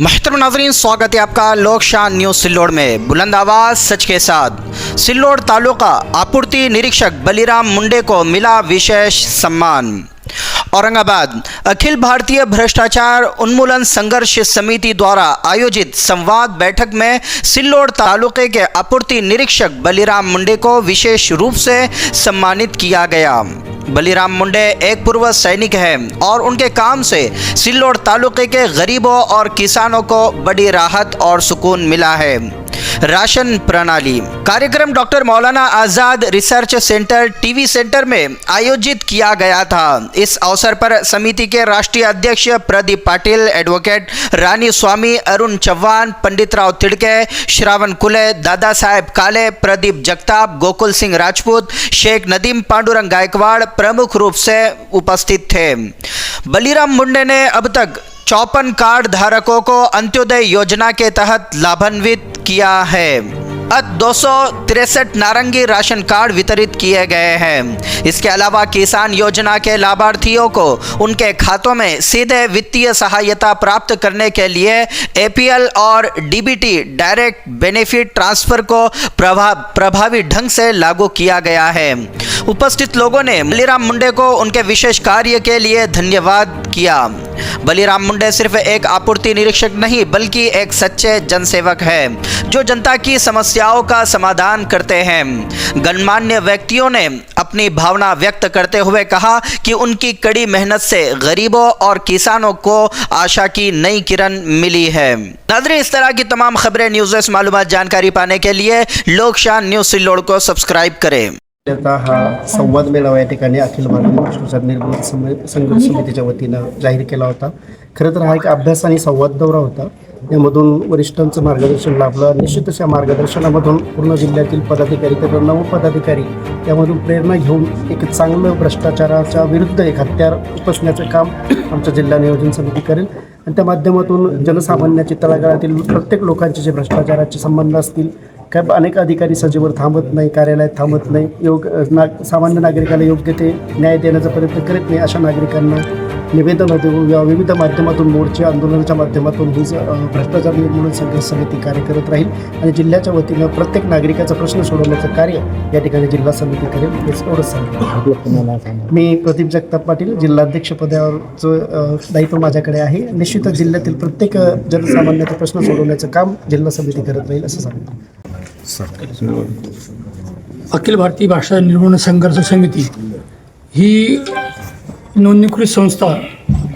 महतरम नाजरीन, स्वागत है आपका लोक शान न्यूज़ सिल्लोड में। बुलंद आवाज़, सच के साथ। सिल्लोड तालुका आपूर्ति निरीक्षक बलिराम मुंडे को मिला विशेष सम्मान। औरंगाबाद, अखिल भारतीय भ्रष्टाचार उन्मूलन संघर्ष समिति द्वारा आयोजित संवाद बैठक में सिल्लोड तालुके के आपूर्ति निरीक्षक बलिराम मुंडे को विशेष रूप से सम्मानित किया गया। बलिराम मुंडे एक पूर्व सैनिक हैं और उनके काम से सिल्लोड तालुके के गरीबों और किसानों को बड़ी राहत और सुकून मिला है। राशन प्रणाली। कार्यक्रम doctor Maulana Azad research centre, TV centre में आयोजित किया गया था। इस अवसर पर समिति के राष्ट्रीय अध्यक्ष प्रदीप पाटिल, एडवोकेट रानी स्वामी अरुण चौहान पंडित राव तिड़के, श्रावण कुले, दादा साहेब काले, प्रदीप जगताप, गोकुल सिंह राजपूत, शेख नदीम पांडुरंग गायकवाड़ प्रमुख रूप से उपस्थित थे। बलीराम मुंडे ने अब तक चौपन कार्ड धारकों को अंत्योदय योजना के तहत लाभान्वित किया है। अत दो नारंगी राशन कार्ड वितरित किए गए हैं। इसके अलावा किसान योजना के लाभार्थियों को उनके खातों में सीधे वित्तीय सहायता प्राप्त करने के लिए एपीएल और डीबीटी डायरेक्ट बेनिफिट ट्रांसफ़र को प्रभा, प्रभावी ढंग से लागू किया गया है। उपस्थित लोगों ने बलिराम मुंडे को उनके विशेष कार्य के लिए धन्यवाद किया। बलिराम मुंडे सिर्फ़ एक आपूर्ति निरीक्षक नहीं, बल्कि एक सच्चे जनसेवक है, जो जनता की समस्याओं का समाधान करते हैं। गणमान्य व्यक्तियों ने अपनी भावना व्यक्त करते हुए कहा कि उनकी कड़ी मेहनत से गरीबों और किसानों को आशा की नई किरण मिली है। नाजरी इस तरह की तमाम खबरें न्यूज़ मालूम जानकारी पाने के लिए लोकशान न्यूज़ सिल्लोड को सब्सक्राइब करें। हा संवाद मेळावा या ठिकाणी अखिल भारतीय भ्रष्टाचार निर्मूलन संघर्ष समितीच्या वतीनं जाहीर केला होता. खरं तर हा एक अभ्यास आणि संवाद दौरा होता. यामधून वरिष्ठांचं मार्गदर्शन लाभलं. निश्चितच या मार्गदर्शनामधून पूर्ण जिल्ह्यातील पदाधिकारी तर नवपदाधिकारी यामधून प्रेरणा घेऊन एक चांगलं भ्रष्टाचाराच्या विरुद्ध एक हत्यार उपसण्याचं काम आमच्या जिल्हा नियोजन समिती करेल. आणि त्या माध्यमातून जनसामान्याची तळागाळातील प्रत्येक लोकांचे जे भ्रष्टाचाराचे संबंध असतील काय अनेक अधिकारी सजेवर थांबत नाही कार्यालयात थांबत नाही. योग ना सामान्य नागरिकाला योग्य ते न्याय देण्याचा प्रयत्न करत नाही अशा नागरिकांना निवेदन देऊन विविध माध्यमातून मोर्चे आंदोलनाच्या माध्यमातून ही भ्रष्टाचार निर्मूलन संघर्ष समिती कार्य करत राहील आणि जिल्ह्याच्या वतीनं प्रत्येक नागरिकाचा प्रश्न सोडवण्याचं कार्य या ठिकाणी जिल्हा समिती करेल हेच एवढंच सांगितलं मी प्रदीप जगताप पाटील जिल्हाध्यक्ष पदावरचं दायित्व माझ्याकडे आहे. निश्चितच जिल्ह्यातील प्रत्येक जनसामान्याचा प्रश्न सोडवण्याचं काम जिल्हा समिती करत राहील असं सांगितलं अखिल भारतीय भाषा निर्मूलन संघर्ष समिती ही नोंदणीकृत संस्था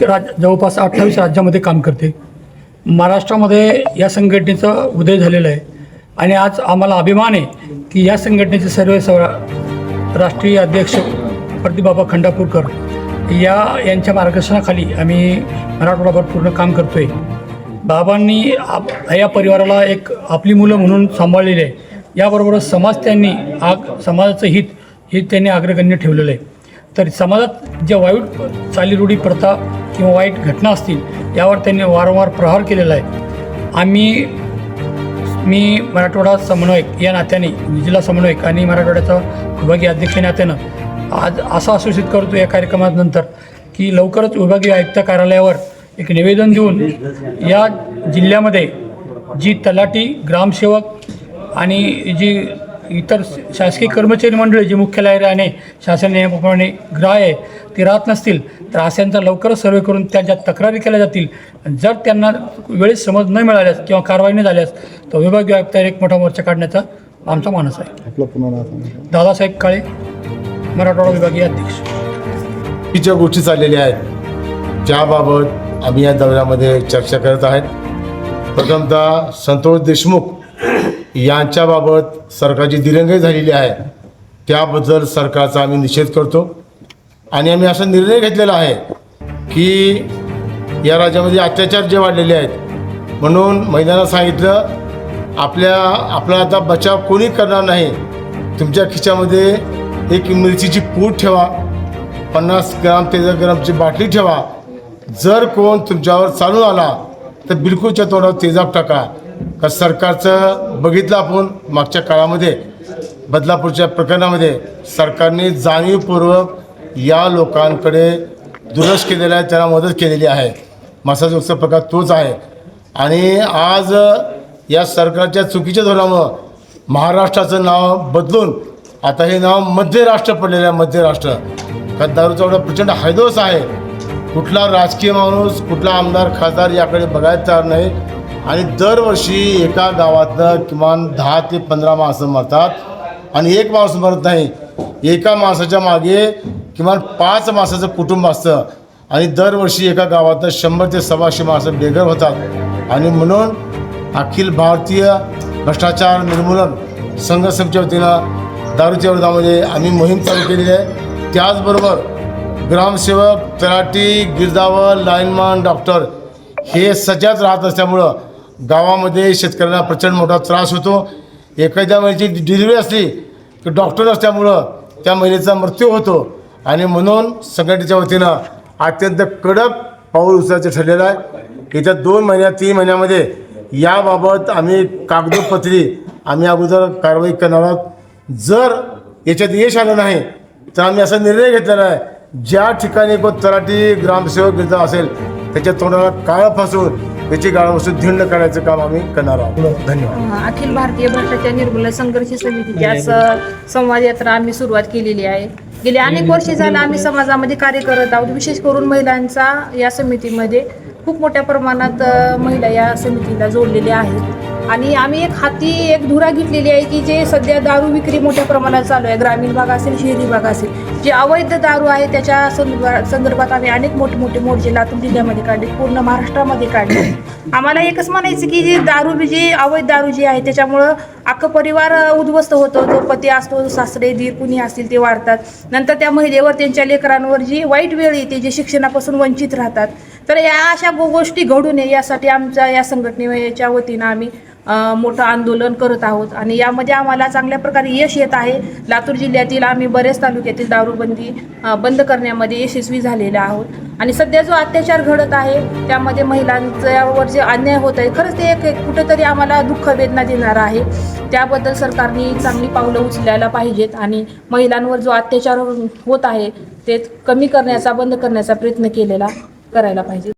राज जवळपास अठ्ठावीस राज्यामध्ये काम करते. महाराष्ट्रामध्ये या संघटनेचा उदय झालेला आहे. आणि आज आम्हाला अभिमान आहे की या संघटनेचे सर्व स राष्ट्रीय अध्यक्ष प्रतिबाबा खंडापूरकर या यांच्या मार्गदर्शनाखाली आम्ही मराठवाडाभर पूर्ण काम करतो आहे बाबांनी आप या परिवाराला एक आपली मुलं म्हणून सांभाळलेली आहे. याबरोबरच समाज त्यांनी आग समाजाचं हित हे त्यांनी अग्रगण्य ठेवलेलं आहे. तर समाजात ज्या वाईट चालीरूढी प्रथा किंवा वाईट घटना असतील यावर त्यांनी वारंवार प्रहार केलेला आहे. आम्ही मी मराठवाडा समन्वयक या नात्याने जिल्हा समन्वयक आणि मराठवाड्याचा विभागीय अध्यक्ष नात्यानं आज असं आश्वासित करतो या कार्यक्रमानंतर की लवकरच विभागीय आयुक्त कार्यालयावर एक निवेदन देऊन या जिल्ह्यामध्ये जी तलाठी ग्रामसेवक आणि जी इतर शासकीय कर्मचारी मंडळी जी मुख्यालयाने शासन नियमाप्रमाणे ग्राह आहे ते राहत नसतील तर अशांचा लवकरच सर्वे करून त्यांच्या तक्रारी केल्या जातील. जर त्यांना वेळेत समज न मिळाल्यास किंवा कारवाई न झाल्यास तर विभागीय आयुक्तावर एक मोठा मोर्चा काढण्याचा आमचा मानस आहे. दादासाहेब काळे मराठवाडा विभागीय अध्यक्ष. ज्या गोष्टी चाललेल्या आहेत ज्याबाबत आम्ही या दौऱ्यामध्ये चर्चा करत आहेत. प्रथमतः संतोष देशमुख यांच्याबाबत सरकारची दिरंगाई झालेली आहे. त्याबद्दल सरकारचा आम्ही निषेध करतो. आणि आम्ही असा निर्णय घेतलेला आहे की या राज्यामध्ये अत्याचार जे वाढलेले आहेत म्हणून महिलांना सांगितलं आपल्या आपला आता बचाव कोणी करणार नाही तुमच्या खिच्यामध्ये एक मिरचीची पूड ठेवा पन्नास ग्राम तेजा ग्रामची बाटली ठेवा. जर कोण तुमच्यावर चालून आला तर बिलकुलच्या तोंडावर तेजाब टाका. का सरकारचं बघितलं आपण मागच्या काळामध्ये बदलापूरच्या प्रकरणामध्ये सरकारने जाणीवपूर्वक या लोकांकडे दुर्लक्ष केलेलं आहे त्यांना मदत केलेली आहे. मासाजोगचा प्रकार तोच आहे. आणि आज या सरकारच्या चुकीच्या धोरणामुळं महाराष्ट्राचं नाव बदलून आता हे नाव मध्य राष्ट्र पडलेलं आहे मध्य राष्ट्र. कारण दारूचा एवढा प्रचंड हैदोस आहे. कुठला राजकीय माणूस कुठला आमदार खासदार याकडे बघायला तयार नाही. आणि दरवर्षी एका गावातनं किमान दहा ते पंधरा माणसं मरतात. आणि एक माणूस मरत नाही एका माणसाच्या मागे किमान पाच माणसाचं कुटुंब असतं. आणि दरवर्षी एका गावातनं शंभर ते सव्वाशे माणसं बेघर होतात. आणि म्हणून अखिल भारतीय भ्रष्टाचार निर्मूलन संघ समितीच्या वतीनं दारूच्या विरोधामध्ये आम्ही मोहीम चालू केलेली आहे. त्याचबरोबर ग्रामसेवक तलाठी गिरदावर लाईनमन डॉक्टर हे सज्जात राहत असल्यामुळं गावामध्ये शेतकऱ्यांना प्रचंड मोठा त्रास होतो. एखाद्या महिलेची डिलिव्हरी असली की डॉक्टर असल्यामुळं त्या महिलेचा मृत्यू होतो. आणि म्हणून संघटनेच्या वतीनं अत्यंत कडक पाऊल उचलायचं ठरलेलं आहे. येत्या दोन महिन्यात तीन महिन्यामध्ये याबाबत आम्ही कागदोपत्री आम्ही अगोदर कारवाई करणार आहोत. जर याच्यात यश आलं नाही तर आम्ही असा निर्णय घेतलेला आहे. ज्या ठिकाणी कोण तलाठी ग्रामसेवक गिरजा असेल त्याच्या तोंडाला काळं फासून याची गाळापासून धिंड करायचं काम आम्ही करणार आहोत. धन्यवाद. अखिल भारतीय भ्रष्टाचार निर्मूलन संघर्ष समितीची आज संवाद यात्रा आम्ही सुरुवात केलेली आहे. गेली अनेक वर्षे झालं आम्ही समाजामध्ये कार्य करत आहोत. विशेष करून महिलांचा या समितीमध्ये खूप मोठ्या प्रमाणात महिला या समितीला जोडलेल्या आहेत. आणि आम्ही एक हाती एक धुरा घेतलेली आहे की जे सध्या दारू विक्री मोठ्या प्रमाणात चालू आहे. ग्रामीण भाग असेल शहरी भाग असेल. जे अवैध दारू आहे त्याच्या संदर्भा- संदर्भात आम्ही अनेक मोठे मोठे मोर्चे लातूर जिल्ह्यामध्ये काढले पूर्ण महाराष्ट्रामध्ये काढले. आम्हाला एकच म्हणायचं की जी दारू जी अवैध दारू जी आहे त्याच्यामुळं अख्खं परिवार उद्ध्वस्त होतो. जो पती असतो सासरे दीर कुणी असतील ते वाढतात. नंतर त्या महिलेवर त्यांच्या लेकरांवर जी वाईट वेळ येते जे शिक्षणापासून वंचित राहतात तर या अशा गोष्टी घडू नये यासाठी आमच्या या संघटनेच्या वतीनं आम्ही मोठं आंदोलन करत आहोत. आणि यामध्ये आम्हाला चांगल्या प्रकारे यश येत आहे. लातूर जिल्ह्यातील आम्ही बरेच तालुक्यातील दारूबंदी बंद करण्यामध्ये यशस्वी झालेलो आहोत. आणि सध्या जो अत्याचार घडत आहे त्यामध्ये महिलांच्यावर जे अन्याय होत आहे खरंच ते एक कुठेतरी आम्हाला दुःख वेदना देणार आहे. त्याबद्दल सरकारने चांगली पावलं उचलायला पाहिजेत आणि महिलांवर जो अत्याचार होत आहे ते कमी करण्याचा बंद करण्याचा प्रयत्न केलेला करायला पाहिजे.